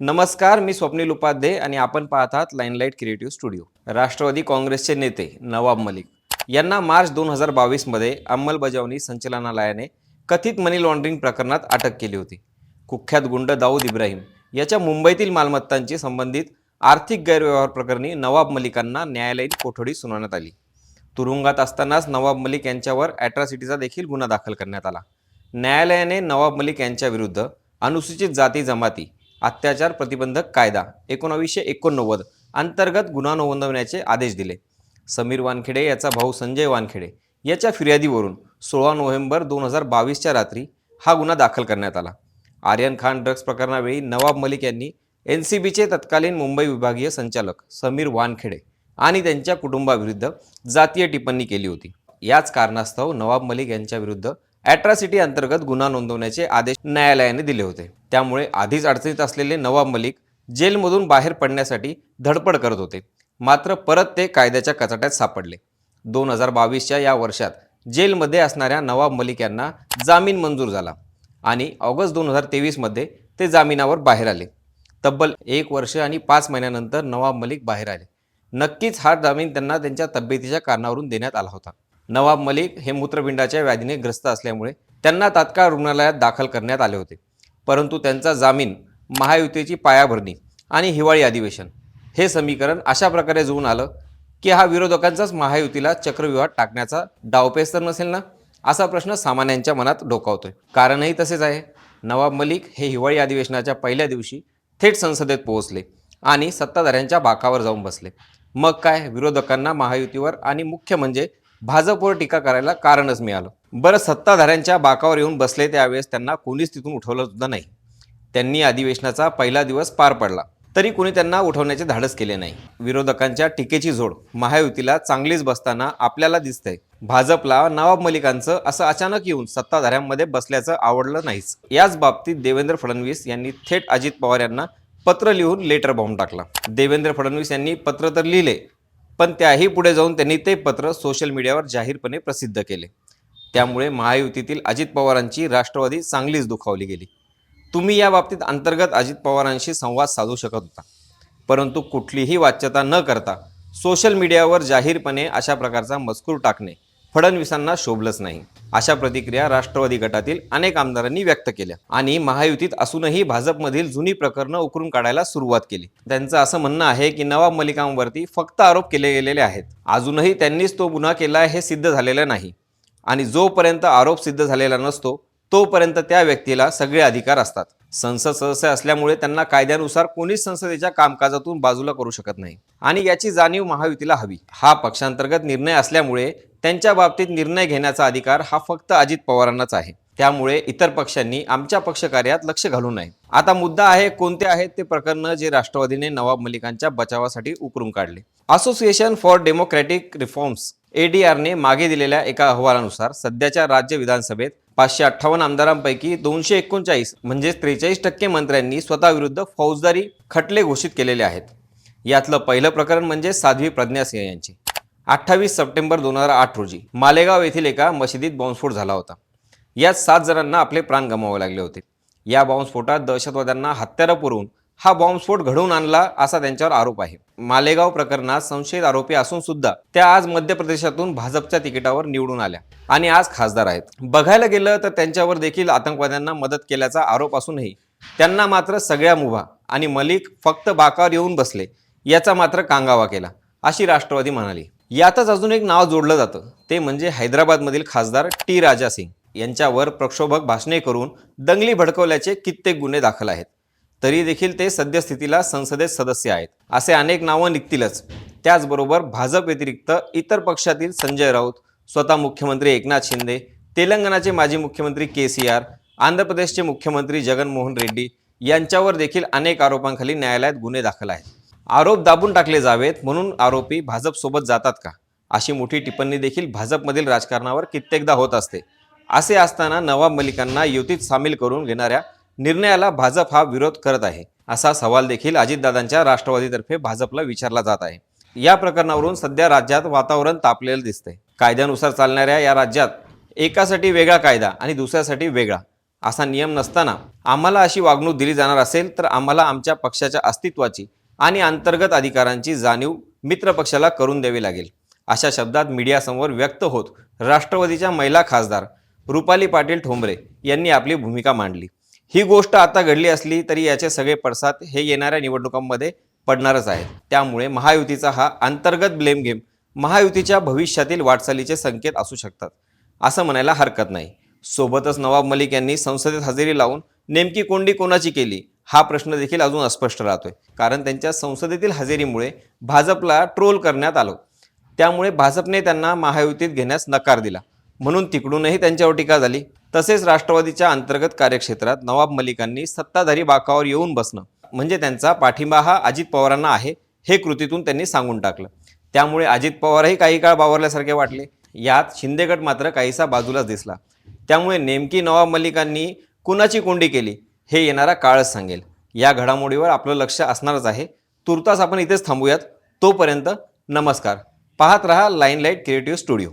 नमस्कार मी स्वप्नील उपाध्ये आणि आपण पाहत आहात लाईनलाईट क्रिएटिव्ह स्टुडिओ. राष्ट्रवादी काँग्रेसचे नेते नवाब मलिक यांना मार्च दोन हजार बावीसमध्ये अंमलबजावणी संचालनालयाने कथित मनी लॉन्ड्रिंग प्रकरणात अटक केली होती. कुख्यात गुंड दाऊद इब्राहिम याच्या मुंबईतील मालमत्तांची संबंधित आर्थिक गैरव्यवहार प्रकरणी नवाब मलिकांना न्यायालयीन कोठडी सुनावण्यात आली. तुरुंगात असतानाच नवाब मलिक यांच्यावर ॲट्रॉसिटीचा देखील गुन्हा दाखल करण्यात आला. न्यायालयाने नवाब मलिक यांच्याविरुद्ध अनुसूचित जाती जमाती अत्याचार प्रतिबंधक कायदा एकोणावीसशे एकोणनव्वद अंतर्गत गुन्हा नोंदवण्याचे आदेश दिले. समीर वानखेडे याचा भाऊ संजय वानखेडे याच्या फिर्यादीवरून सोळा नोव्हेंबर दोन हजार बावीसच्या रात्री हा गुन्हा दाखल करण्यात आला. आर्यन खान ड्रग्ज प्रकरणावेळी नवाब मलिक यांनी एन सी बीचे तत्कालीन मुंबई विभागीय संचालक समीर वानखेडे आणि त्यांच्या कुटुंबाविरुद्ध जातीय टिप्पणी केली होती. याच कारणास्तव नवाब मलिक यांच्या विरुद्ध ॲट्रॉसिटी अंतर्गत गुन्हा नोंदवण्याचे आदेश न्यायालयाने दिले होते. त्यामुळे आधीच अडचणीत असलेले नवाब मलिक जेलमधून बाहेर पडण्यासाठी धडपड करत होते. मात्र परत ते कायद्याच्या कचाट्यात सापडले. दोन हजार बावीसच्या या वर्षात जेलमध्ये असणाऱ्या नवाब मलिक यांना जामीन मंजूर झाला आणि ऑगस्ट दोन हजार तेवीसमध्ये ते जामिनावर बाहेर आले. तब्बल एक वर्ष आणि पाच महिन्यानंतर नवाब मलिक बाहेर आले. नक्कीच हा जामीन त्यांना त्यांच्या तब्येतीच्या कारणावरून देण्यात आला होता. नवाब मलिक हे मूत्रपिंडाच्या व्याधीने ग्रस्त असल्यामुळे त्यांना तात्काळ रुग्णालयात दाखल करण्यात आले होते. परंतु त्यांचा जामीन महायुतीची पायाभरणी आणि हिवाळी अधिवेशन हे समीकरण अशा प्रकारे जुळून आलं की हा विरोधकांचाच महायुतीला चक्रव्यूहात टाकण्याचा डावपेच तर नसेल ना? असा प्रश्न सामान्यांच्या मनात डोकावतोय. कारणही तसेच आहे. नवाब मलिक हे हिवाळी अधिवेशनाच्या पहिल्या दिवशी थेट संसदेत पोहोचले आणि सत्ताधाऱ्यांच्या बाकावर जाऊन बसले. मग काय? विरोधकांना महायुतीवर आणि मुख्य म्हणजे भाजपवर टीका करायला कारणच मिळालं. बरं सत्ताधाऱ्यांच्या बाकावर येऊन बसले त्यावेळेस त्यांना कोणीच तिथून उठवलं सुद्धा नाही. त्यांनी अधिवेशनाचा पहिला दिवस पार पडला. तरी कोणी त्यांना उठवण्याचे धाडस केले नाही. विरोधकांच्या टीकेची झोड महायुतीला चांगलीच बसताना आपल्याला दिसतंय. भाजपला नवाब मलिकांचं असं अचानक येऊन सत्ताधाऱ्यांमध्ये बसल्याचं आवडलं नाहीच. याच बाबतीत देवेंद्र फडणवीस यांनी थेट अजित पवार यांना पत्र लिहून लेटर बॉम्ब टाकला. देवेंद्र फडणवीस यांनी पत्र तर लिहिले पण त्याही पुढे जाऊन त्यांनी ते पत्र सोशल मीडियावर जाहीरपणे प्रसिद्ध केले. त्यामुळे महायुतीतील अजित पवारांची राष्ट्रवादी चांगलीच दुखावली गेली. तुम्ही या बाबतीत अंतर्गत अजित पवारांशी संवाद साधू शकत होता. परंतु कुठलीही वाच्यता न करता सोशल मीडियावर जाहीरपणे अशा प्रकारचा मजकूर टाकणे फडणवीसांना शोभलंच नाही. अशा प्रतिक्रिया राष्ट्रवादी गटातील अनेक आमदारांनी व्यक्त केल्या आणि महायुतीत असूनही भाजपमधील जुनी प्रकरणं उकरून काढायला सुरुवात केली. त्यांचं असं म्हणणं आहे की नवाब मलिकांवरती फक्त आरोप केले गेलेले आहेत. अजूनही त्यांनीच तो गुन्हा केला हे सिद्ध झालेलं नाही. आणि जोपर्यंत आरोप सिद्ध झालेला नसतो तोपर्यंत त्या व्यक्तीला सगळे अधिकार असतात. संसद सदस्य असल्यामुळे त्यांना कायद्यानुसार कोणीच संसदेच्या कामकाजातून बाजूला करू शकत नाही. आणि याची जाणीव महायुतीला हवी. हा पक्षांतर्गत निर्णय असल्यामुळे त्यांच्या बाबतीत निर्णय घेण्याचा अधिकार हा फक्त अजित पवारांनाच आहे. त्यामुळे इतर पक्षांनी आमच्या पक्षकार्यात लक्ष घालू नये. आता मुद्दा आहे कोणते आहेत ते प्रकरण जे राष्ट्रवादीने नवाब मलिकांच्या बचावासाठी उकरून काढले. असोसिएशन फॉर डेमोक्रॅटिक रिफॉर्म्स एडीआरने मागे दिलेल्या एका अहवालानुसार सध्याच्या राज्य विधानसभेत पाचशे अठ्ठावन्न आमदारांपैकी दोनशे एकोणचाळीस म्हणजे त्रेचाळीस टक्के मंत्र्यांनी स्वतःविरुद्ध फौजदारी खटले घोषित केलेले आहेत. यातलं पहिलं प्रकरण म्हणजे साध्वी प्रज्ञा सिंह यांची. अठ्ठावीस सप्टेंबर दोन हजार आठ रोजी मालेगाव येथील एका मशिदीत बॉम्बस्फोट झाला होता. यात सात जणांना आपले प्राण गमावे लागले होते. या बॉम्बस्फोटात दहशतवाद्यांना हत्यारं पुरवून हा बॉम्बस्फोट घडवून आणला असा त्यांच्यावर आरोप आहे. मालेगाव प्रकरणात संशयित आरोपी असून सुद्धा त्या आज मध्य प्रदेशातून भाजपच्या तिकिटावर निवडून आल्या आणि आज खासदार आहेत. बघायला गेलं तर त्यांच्यावर देखील आतंकवाद्यांना मदत केल्याचा आरोप असूनही त्यांना मात्र सगळ्या मुभा आणि मलिक फक्त बाकावर येऊन बसले याचा मात्र कांगावा केला अशी राष्ट्रवादी म्हणाली. यातच अजून एक नाव जोडलं जातं. ते म्हणजे हैदराबादमधील खासदार टी राजा सिंग यांच्यावर प्रक्षोभक भाषणे करून दंगली भडकवल्याचे कित्येक गुन्हे दाखल आहेत. तरी देखील ते सद्यस्थितीला संसदेत सदस्य आहेत. असे अनेक नावं निघतीलच. त्याचबरोबर भाजप व्यतिरिक्त इतर पक्षातील संजय राऊत स्वतः मुख्यमंत्री एकनाथ शिंदे तेलंगणाचे माजी मुख्यमंत्री के सी आर आंध्र प्रदेशचे मुख्यमंत्री जगनमोहन रेड्डी यांच्यावर देखील अनेक आरोपांखाली न्यायालयात गुन्हे दाखल आहेत. आरोप दाबून टाकले जावेत म्हणून आरोपी भाजपसोबत जातात का? अशी मोठी टिप्पणी देखील भाजपमधील राजकारणावर कित्येकदा होत असते. असे असताना नवाब मलिकांना युतीत सामील करून घेणाऱ्या निर्णयाला भाजप हा विरोध करत आहे असा सवाल देखील अजितदादांच्या राष्ट्रवादीतर्फे भाजपला विचारला जात आहे. या प्रकरणावरून सध्या राज्यात वातावरण तापलेलं दिसतंय. कायद्यानुसार चालणाऱ्या या राज्यात एकासाठी वेगळा कायदा आणि दुसऱ्यासाठी वेगळा असा नियम नसताना आम्हाला अशी वागणूक दिली जाणार असेल तर आम्हाला आमच्या पक्षाच्या अस्तित्वाची आणि अंतर्गत अधिकारांची जाणीव मित्रपक्षाला करून द्यावी लागेल. अशा शब्दात मीडियासमोर व्यक्त होत राष्ट्रवादीच्या महिला खासदार रुपाली पाटील ठोंबरे यांनी आपली भूमिका मांडली. ही गोष्ट आता घडली असली तरी याचे सगळे पडसाद हे येणाऱ्या निवडणुकांमध्ये पडणारच आहेत. त्यामुळे महायुतीचा हा अंतर्गत ब्लेम गेम महायुतीच्या भविष्यातील वाटचालीचे संकेत असू शकतात असं म्हणायला हरकत नाही. सोबतच नवाब मलिक यांनी संसदेत हजेरी लावून नेमकी कोंडी कोणाची केली? हा प्रश्न देखील अजून अस्पष्ट राहतोय. कारण त्यांच्या संसदेतील हजेरीमुळे भाजपला ट्रोल करण्यात आलं. त्यामुळे भाजपने त्यांना महायुतीत घेण्यास नकार दिला. म्हणून तिकडूनही त्यांच्यावर टीका झाली. तसेच राष्ट्रवादीच्या अंतर्गत कार्यक्षेत्रात नवाब मलिकांनी सत्ताधारी बाकावर येऊन बसणं म्हणजे त्यांचा पाठिंबा हा अजित पवारांना आहे हे कृतीतून त्यांनी सांगून टाकलं. त्यामुळे अजित पवारही काही काळ बावरल्यासारखे वाटले. यात शिंदेगट मात्र काहीसा बाजूलाच दिसला. त्यामुळे नेमकी नवाब मलिकांनी कुणाची कोंडी केली? हे येणारा काळच सांगेल. या घडामोडीवर आपलं लक्ष असणारच आहे. तुर्तास आपण इथेच थांबूयात. तोपर्यंत नमस्कार. पाहत रहा लाईन लाइट क्रिएटिव्ह स्टुडिओ.